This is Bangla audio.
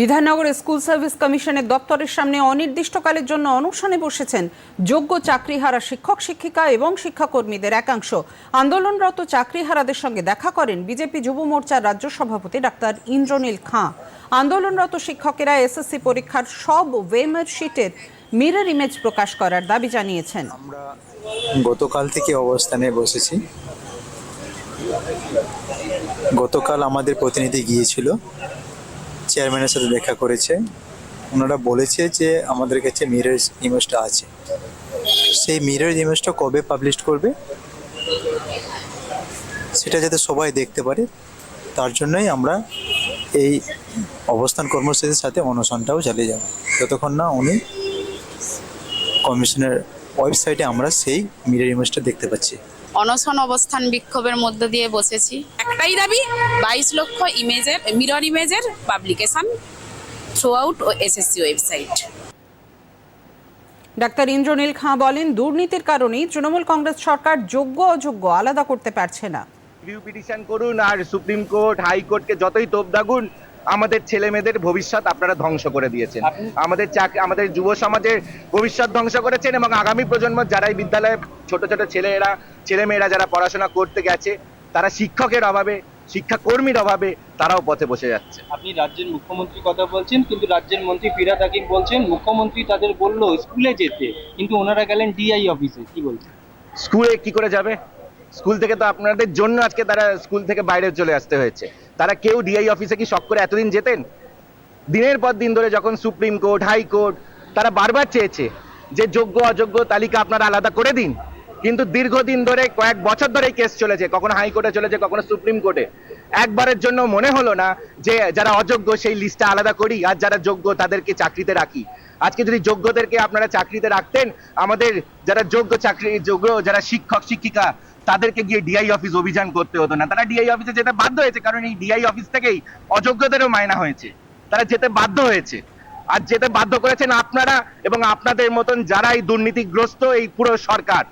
বিধাননগর স্কুল সার্ভিস কমিশনের দপ্তরের সামনে অনির্দিষ্টকালের জন্য অনশনে বসেছেন যোগ্য চাকরিহারা শিক্ষক, শিক্ষিকা এবং শিক্ষাকর্মীদের একাংশ। আন্দোলনরত চাকরিহারাদের সঙ্গে দেখা করেন বিজেপি যুব মোর্চার রাজ্য সভাপতি ডাক্তার ইন্দ্রনীল খাঁ। আন্দোলনরত শিক্ষকেরা এসএসসি পরীক্ষার সব ওয়েমার শিটের মিরর ইমেজ প্রকাশ করার দাবি জানিয়েছেন। আমরা গতকাল থেকে অবস্থানে বসেছি। গতকাল আমাদের প্রতিনিধি গিয়েছিল। চেয়ারম্যানের সাথে দেখা করেছে। ওনারা বলেছে যে, আমাদের কাছে মিরর ইমেজটা আছে। সেই মিরর ইমেজটা কবে পাবলিশ করবে? সেটা যাতে সবাই দেখতে পারে, তার জন্যই আমরা এই অবস্থান কর্মসূচির সাথে অনশনটাও চালিয়ে যাব। যতক্ষণ না উনি কমিশনের ওয়েবসাইটে আমরা সেই মিরর ইমেজটা দেখতে পাচ্ছি। অনশন অবস্থান বিক্ষোভের মধ্য দিয়ে বসেছি। একটাই দাবি বাইশ লক্ষ ইমেজের মিরর ইমেজের পাবলিকেশন থ্রু আউট ও এসএসসি ওয়েবসাইট। ডাক্তার ইন্দ্রনীল খাঁ বলেন দুর্নীতির কারণেই তৃণমূল কংগ্রেস সরকার যোগ্য অযোগ্য আলাদা করতে পারছে না। রিভিউ পিটিশন করুন আর সুপ্রিম কোর্ট হাইকোর্টকে যতই তোপ দাগুন আমাদের ছেলে মেয়েদের ভবিষ্যৎ আপনারা ধ্বংস করে দিয়েছেন। আমাদের চাকরি আমাদের যুব সমাজের ভবিষ্যৎ ধ্বংস করেছেন এবং আগামী প্রজন্ম যারাই বিদ্যালয়ে ছোট ছোট ছেলেরা ছেলে মেয়েরা যারা পড়াশোনা করতে গেছে তারা শিক্ষকের অভাবে শিক্ষাকর্মীর অভাবে তারাও পথে বসে যাচ্ছে। আপনি রাজ্যের মুখ্যমন্ত্রী কথা বলছেন কিন্তু রাজ্যের মন্ত্রী ফিরাদ হাকিম বলছেন মুখ্যমন্ত্রী তাদের বলল স্কুলে যেতে কিন্তু ওনারা গেলেন ডিআই অফিসে কি বলছেন? স্কুলে কি করে যাবে? স্কুল থেকে তো আপনাদের জন্য আজকে তারা স্কুল থেকে বাইরে চলে আসতে হয়েছে। তারা কেউ ডিআই অফিসে কি শখ করে এতদিন যেতেন? দিনের পর দিন ধরে যখন সুপ্রিম কোর্ট হাইকোর্ট তারা বারবার চেয়েছে যে যোগ্য অযোগ্য তালিকা আপনারা আলাদা করে দিন। কিন্তু দীর্ঘদিন ধরে, কয়েক বছর ধরে কেস চলেছে, কখনো হাইকোর্টে চলেছে, কখনো সুপ্রিম কোর্টে একবারের জন্য মনে হলো না যে যারা অযোগ্য সেই লিস্টটা আলাদা করি, আর যারা যোগ্য তাদেরকে চাকরিতে রাখি। আজকে যদি যোগ্যদেরকে আপনারা চাকরিতে রাখতেন, আমাদের যারা যোগ্য চাকরি, যোগ্য যারা শিক্ষক, শিক্ষিকা, তাদেরকে গিয়ে ডিআই অফিস অভিযান করতে হতো না। তারা ডিআই অফিসে যেতে বাধ্য হয়েছে, কারণ এই ডিআই অফিস থেকেই অযোগ্যদেরও মায়না হয়েছে। তারা যেতে বাধ্য হয়েছে। আর যেতে বাধ্য করেছেন আপনারা এবং আপনাদের মতন যারা এই দুর্নীতিগ্রস্ত এই পুরো সরকার